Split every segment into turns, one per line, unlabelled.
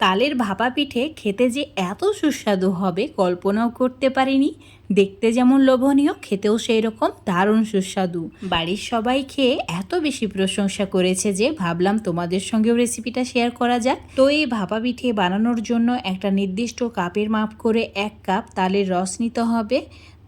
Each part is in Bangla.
তালের ভাপা পিঠে খেতে যে এত সুস্বাদু হবে কল্পনাও করতে পারিনি। দেখতে যেমন লোভনীয়, খেতেও সেই রকম দারুণ সুস্বাদু। বাড়ির সবাই খেয়ে এত বেশি প্রশংসা করেছে যে ভাবলাম তোমাদের সঙ্গেও রেসিপিটা শেয়ার করা যাক। তো এই ভাপা পিঠে বানানোর জন্য একটা নির্দিষ্ট কাপের মাপ করে এক কাপ তালের রস নিতে হবে।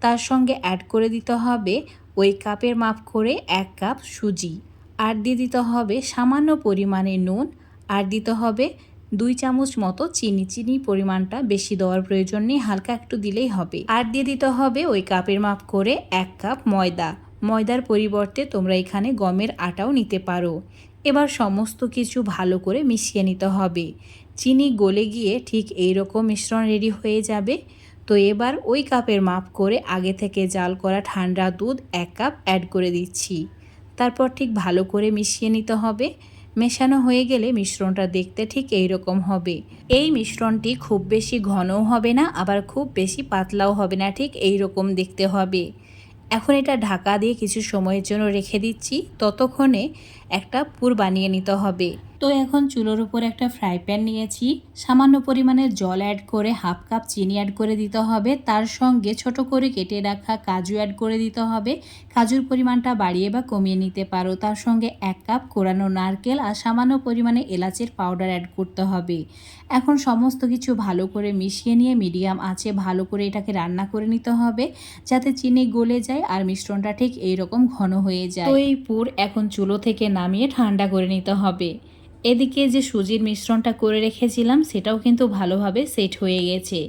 তার সঙ্গে অ্যাড করে দিতে হবে ওই কাপের মাপ করে এক কাপ সুজি। আর দিয়ে দিতে হবে সামান্য পরিমাণে নুন। আর দিতে হবে দুই চামচ মতো চিনি চিনি পরিমাণটা বেশি দেওয়ার প্রয়োজন নেই, হালকা একটু দিলেই হবে। আর দিয়ে দিতে হবে ওই কাপের মাপ করে এক কাপ ময়দা। ময়দার পরিবর্তে তোমরা এখানে গমের আটাও নিতে পারো। এবার সমস্ত কিছু ভালো করে মিশিয়ে নিতে হবে। চিনি গলে গিয়ে ঠিক এই রকম মিশ্রণ রেডি হয়ে যাবে। তো এবার ওই কাপের মাপ করে আগে থেকে জাল করা ঠান্ডা দুধ এক কাপ অ্যাড করে দিচ্ছি। তারপর ঠিক ভালো করে মিশিয়ে নিতে হবে। মেশানো হয়ে গেলে মিশ্রণটা দেখতে ঠিক এই রকম হবে। এই মিশ্রণটি খুব বেশি ঘনও হবে না, আবার খুব বেশি পাতলাও হবে না, ঠিক এই রকম দেখতে হবে। এখন এটা ঢাকা দিয়ে কিছু সময়ের জন্য রেখে দিচ্ছি। ততক্ষণে একটা পুর বানিয়ে নিতে হবে। তো এখন চুলোর উপর একটা ফ্রাই প্যান নিয়েছি। সামান্য পরিমাণে জল অ্যাড করে হাফ কাপ চিনি অ্যাড করে দিতে হবে। তার সঙ্গে ছোট করে কেটে রাখা কাজু অ্যাড করে দিতে হবে। কাজুর পরিমাণটা বাড়িয়ে বা কমিয়ে নিতে পারো। তার সঙ্গে এক কাপ কোরানো নারকেল আর সামান্য পরিমাণে এলাচের পাউডার অ্যাড করতে হবে। এখন সমস্ত কিছু ভালো করে মিশিয়ে নিয়ে মিডিয়াম আছে ভালো করে এটাকে রান্না করে নিতে হবে। যাতে চিনি গলে যায় আর মিশ্রণটা ঠিক এইরকম ঘন হয়ে যায়। তো এই পুর এখন চুলো থেকে নামিয়ে ঠান্ডা করে নিতে হবে। এদিকে যে সুজির মিশ্রণটা করে রেখেছিলাম, সেটাও কিন্তু ভালোভাবে সেট হয়ে গেছে।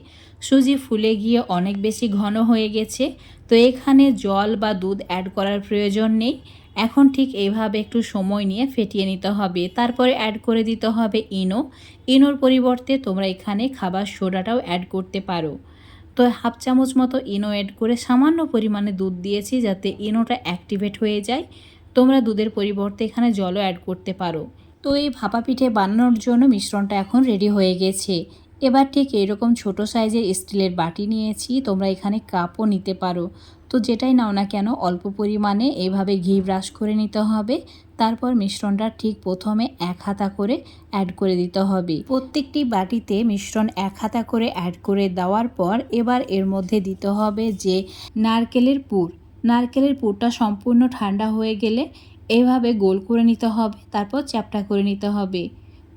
সুজি ফুলে গিয়ে অনেক বেশি ঘন হয়ে গেছে, তো এখানে জল বা দুধ অ্যাড করার প্রয়োজন নেই। এখন ঠিক এইভাবে একটু সময় নিয়ে ফেটিয়ে নিতে হবে। তারপরে অ্যাড করে দিতে হবে ইনো। ইনোর পরিবর্তে তোমরা এখানে খাবার সোডাটাও অ্যাড করতে পারো। তো হাফ চামচ মতো ইনো অ্যাড করে সামান্য পরিমাণে দুধ দিয়েছি যাতে ইনোটা অ্যাক্টিভেট হয়ে যায়। তোমরা দুধের পরিবর্তে এখানে জলও অ্যাড করতে পারো। তো এই ভাপা পিঠে বানানোর জন্য মিশ্রণটা এখন রেডি হয়ে গেছে। এবার ঠিক এরকম ছোট সাইজের স্টিলের বাটি নিয়েছি, তোমরা এখানে কাপও নিতে পারো। তো যেটাই নাও না কেন, অল্প পরিমাণে এইভাবে ঘি ব্রাশ করে নিতে হবে। তারপর মিশ্রণটা ঠিক প্রথমে এক হাতা করে অ্যাড করে দিতে হবে। প্রত্যেকটি বাটিতে মিশ্রণ এক হাতা করে অ্যাড করে দেওয়ার পর এবার এর মধ্যে দিতে হবে যে নারকেলের পুর। নারকেলের পুরটা সম্পূর্ণ ঠান্ডা হয়ে গেলে এভাবে গোল করে নিতে হবে, তারপর চ্যাপটা করে নিতে হবে।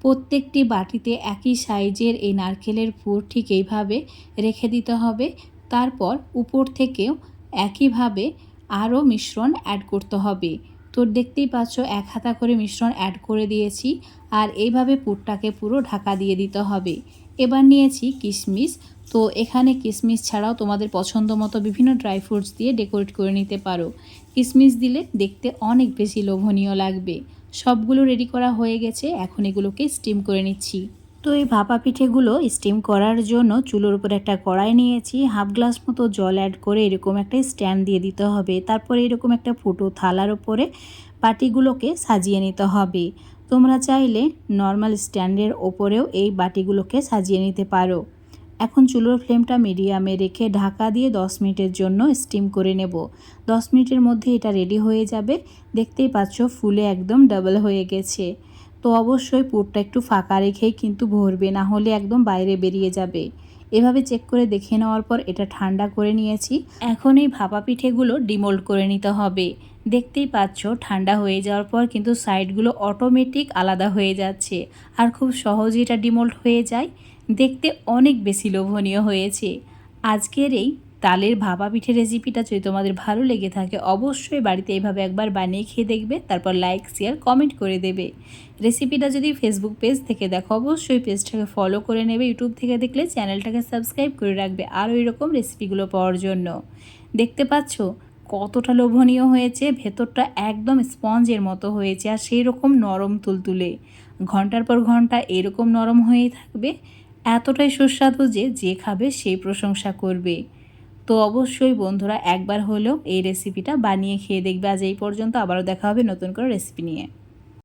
প্রত্যেকটি বাটিতে একই সাইজের এই নারকেলের পুর ঠিক এইভাবে রেখে দিতে হবে। তারপর উপর থেকেও একইভাবে আরও মিশ্রণ অ্যাড করতে হবে। তো দেখতেই পাচ্ছ, এক হাতা করে মিশ্রণ অ্যাড করে দিয়েছি, আর এইভাবে পুরটাকে পুরো ঢাকা দিয়ে দিতে হবে। এবার নিয়েছি কিশমিশ তো এখানে কিশমিশ ছাড়াও তোমাদের পছন্দ মতো বিভিন্ন ড্রাই ফ্রুটস দিয়ে ডেকোরেট করে নিতে পারো। কিশমিশ দিলে দেখতে অনেক বেশি লোভনীয় লাগবে। সবগুলো রেডি করা হয়ে গেছে, এখন এগুলোকে স্টিম করে নিচ্ছি। তো এই ভাপা পিঠেগুলো স্টিম করার জন্য চুলোর উপর একটা কড়াই নিয়েছি হাফ গ্লাস মতো জল অ্যাড করে এরকম একটা স্ট্যান্ড দিয়ে দিতে হবে। তারপরে এরকম একটা ফুটো থালার ওপরে বাটিগুলোকে সাজিয়ে নিতে হবে। তোমরা চাইলে নর্মাল স্ট্যান্ডের ওপরেও এই বাটিগুলোকে সাজিয়ে নিতে পারো। এখন চুলোর ফ্লেমটা মিডিয়ামে রেখে ঢাকা দিয়ে 10 মিনিটের জন্য স্টিম করে নেব। 10 মিনিটের মধ্যে এটা রেডি হয়ে যাবে। দেখতেই পাচ্ছ ফুলে একদম ডাবল হয়ে গেছে। তো অবশ্যই পুরটা একটু ফাঁকা রেখেই কিন্তু ভরবে, না হলে একদম বাইরে বেরিয়ে যাবে। এভাবে চেক করে দেখে নেওয়ার পর এটা ঠান্ডা করে নিয়েছি। এখন এই ভাপা পিঠেগুলো ডিমোল্ড করে নিতে হবে। দেখতেই পাচ্ছ ঠান্ডা হয়ে যাওয়ার পর কিন্তু সাইডগুলো অটোমেটিক আলাদা হয়ে যাচ্ছে। আর খুব সহজেই এটা ডিমোল্ড হয়ে যায়। দেখতে অনেক বেশি লোভনীয় হয়েছে। আজকের এই তালের ভাপা পিঠে রেসিপিটা যদি তোমাদের ভালো লেগে থাকে, অবশ্যই বাড়িতে এইভাবে একবার বানিয়ে খেয়ে দেখবে, তারপর লাইক শেয়ার কমেন্ট করে দেবে। রেসিপিটা যদি ফেসবুক পেজ থেকে দেখো, অবশ্যই পেজটাকে ফলো করে নেবে। ইউটিউব থেকে দেখলে চ্যানেলটাকে সাবস্ক্রাইব করে রাখবে আরও এরকম রেসিপিগুলো পাওয়ার জন্য। দেখতে পাচ্ছ কতটা লোভনীয় হয়েছে, ভেতরটা একদম স্পঞ্জের মতো হয়েছে, আর সেই রকম নরম তুলতুলে। ঘণ্টার পর ঘণ্টা এরকম নরম হয়েই থাকবে এতটাই সুস্বাদু যে যে খাবে সেই প্রশংসা করবে। তো অবশ্যই বন্ধুরা একবার হলেও এই রেসিপিটা বানিয়ে খেয়ে দেখবে। আজ এই পর্যন্ত আবারও দেখা হবে নতুন করে রেসিপি নিয়ে।